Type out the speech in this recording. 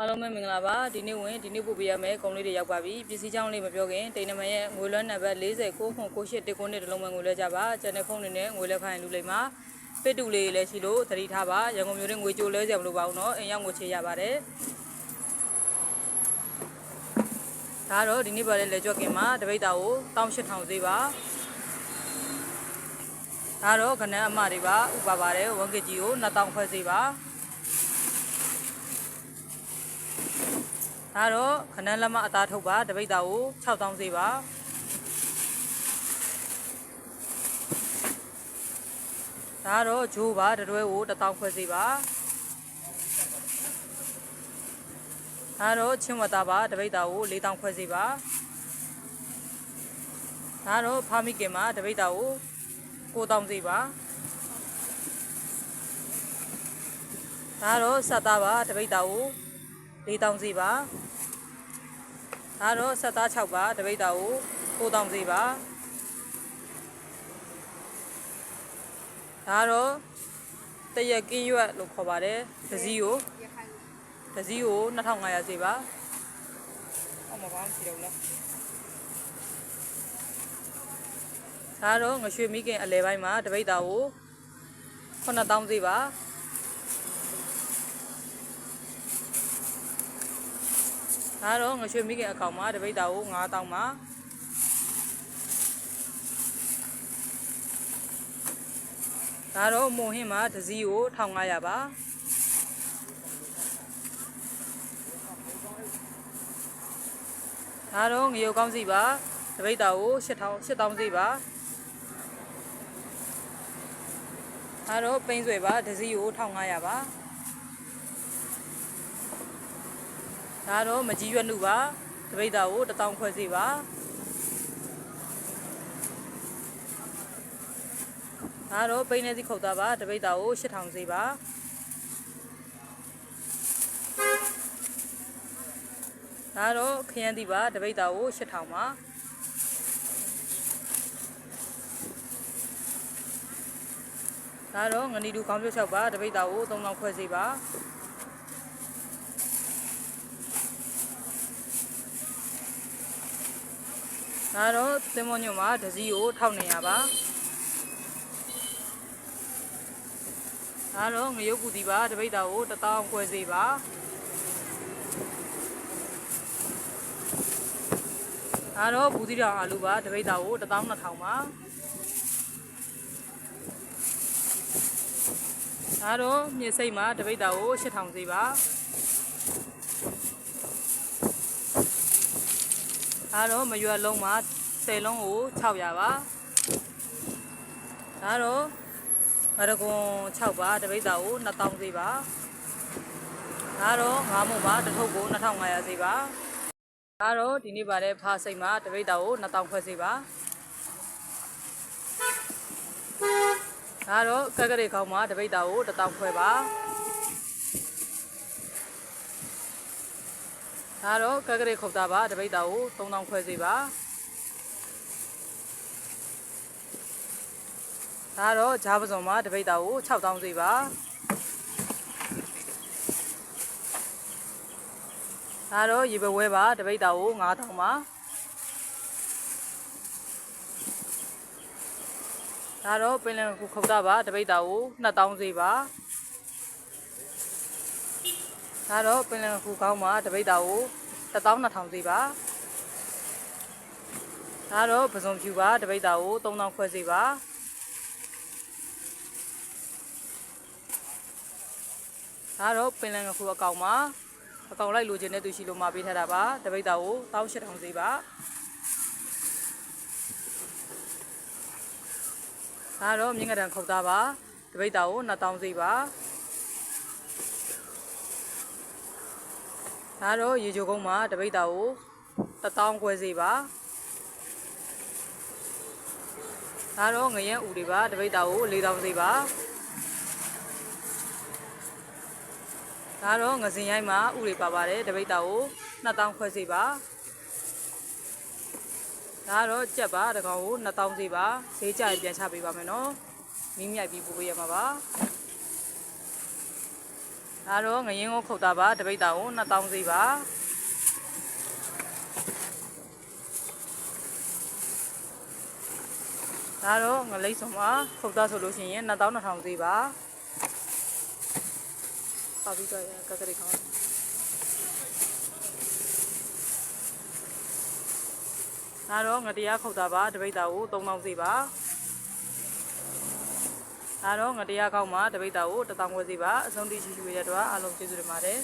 အားလုံးပဲမင်္ဂလာပါဒီနေ့ဝင်ဒီနေ့ပို့ပေးရမယ်ကုံလေးတွေရောက်ပါပြီပစ္စည်းချောင်းလေးမပြောခင်တိန်နမရဲ့ငွေလွှဲနံပါတ်40 98 98နဲ့တလုံးမှငွေလွှဲကြပါကျန်တဲ့ဖုန်းတွေနဲ့ငွေလွှဲခိုင်းလူလိမ့်မှာပစ်တူလေးလည်းရှိလို့သတိထားပါရန်ကုန်မြို့တွင်ငွေကြိုလဲကြမလို့ပါဘူးเนาะအိမ်ရောက်ငွေချေရပါတယ်ဒါတော့ဒီနေ့ပါတဲ့လေကြွက်ကင်မှာတပိတ်တာကို18000ဈေးပါဒါတော့ခဏအမတွေပါဥပါပါတယ်ဝန်ကကြီးကို2000ခွဲဈေးပါ ဒါတော့ခဏလက်မအသားထုတ်ပါတပိတ်တာကို6000ဈေးပါဒါတော့ဂျိုးပါတတွဲကို1000ခွဲဈေးပါဒါတော့ချင်းဝတာပါတပိတ်တာကို4000ခွဲဈေးပါဒါတော့ဖာမီကင်မှာတပိတ်တာကို9000ဈေးပါဒါတော့ဆက်သားပါတပိတ်တာကို4000ဈေးပါ ဒါတော့ဆက်သား6ပါတပိတ်တာကို9000ဈေးပါဒါတော့တရက်ကင်းရွက်လို့ခေါ်ပါတယ်ဒစည်းကိုဒစည်းကို2500ဈေးပါအော်မဘာမှမရှိတော့ဘူးလားဒါတော့ငရွှေမိခင်အလဲပိုင်းမှာတပိတ်တာကို9000ဈေးပါ ဒါတော့ငရွှေမိခင်အကောင့်မှာတပိတ်တာကို9000ပါဒါတော့မုံဟင်းမှာဒစည်းကို1500ပါဒါတော့ငရုတ်ကောင်းစီပါတပိတ်တာကို8000 8000စီပါဒါတော့ပိန်းဆွဲပါဒစည်းကို1500ပါ ဒါတော့မကြီးရွက်နှုပါတပိတ်တာကို1000ခွဲစီပါဒါတော့ပိန်းနေစီခုတ်တာပါတပိတ်တာကို8000စီပါဒါတော့ခရမ်းတီပါတပိတ်တာကို8000ပါဒါတော့ငနီတူကောင်းပြုတ်လျှောက်ပါတပိတ်တာကို3000ခွဲစီပါ ဒါတော့သင်္ဘောညွန့်မှာဒစည်းကို1900ပါဒါတော့ငရုတ်ကူတီပါတပိတ်တာကို1000ခွဲစီပါဒါတော့ဘူးတီတောင်အာလူပါတပိတ်တာကို12000ပါဒါတော့မြေစိတ်မှာတပိတ်တာကို8000စီပါ ဒါတော့မရွက်လုံးမှာ10လုံးကို600ပါဒါတော့မရကွန်6ပါတပိတ်တာကို2000စီပါဒါတော့ငါးမုံပါတစ်ထုပ်ကို2500စီပါဒါတော့ဒီနေ့ပါတဲ့ဖားစိတ်မှာတပိတ်တာကို2000ခွဲစီပါဒါတော့ကက်ကရေခေါင်းမှာတပိတ်တာကို1000ခွဲပါ ဒါတော့ကက်ကရေခုတ်တာပါတပိတ်တာကို3000ခွဲစီပါဒါတော့ဂျားပစုံမှာတပိတ်တာကို6000စီပါဒါတော့ရေပဝဲပါတပိတ်တာကို9000ပါဒါတော့ပင်လယ်ခုခုတ်တာပါတပိတ်တာကို2000စီပါ ဒါတော့ပင်လယ်ခုကောင်းမှာတပိတ်တာကို12000စီပါဒါတော့ပစုံဖြူပါတပိတ်တာကို3000ခွဲစီပါဒါတော့ပင်လယ်ခုအကောင်မှာအကောင်လိုက်လိုချင်တဲ့သူရှိလို့မှာပေးထားတာပါတပိတ်တာကို18000စီပါဒါတော့မြင်းကတန်ခုတ်သားပါတပိတ်တာကို2000စီပါ ဒါတော့ရေချိုကုန်းမှာတပိတ်တာကို1000ခွဲစီပါဒါတော့ငရဲဥတွေပါတပိတ်တာကို4000စီပါဒါတော့ငစင်ရိုက်မှာဥတွေပါပါတယ်တပိတ်တာကို2000ခွဲစီပါဒါတော့ကြက်ပါတကောင်ကို2000စီပါဈေးကြရင်ပြန်ချပေးပါမယ်နော်မင်းမြိုက်ပြီးပို့ပေးရမှာပါ ဒါတော့ငရင်ကိုခုတ်တာပါတပိတ်တာကို2000စီပါဒါတော့ငလိတ်ဆုံးပါခုတ်တာဆိုလို့ရှိရင်2000 2000စီပါပါပြီးတော့ကကရီခေါင်းဒါတော့ငတရားခုတ်တာပါတပိတ်တာကို3000စီပါ ဒါတော့ငတရားကောက်မှာတပိတ်တာကို1000ခွဲစီပါအဆုံးတိရှိရှိရတဲ့တော့အားလုံးကျေးဇူးတင်ပါတယ်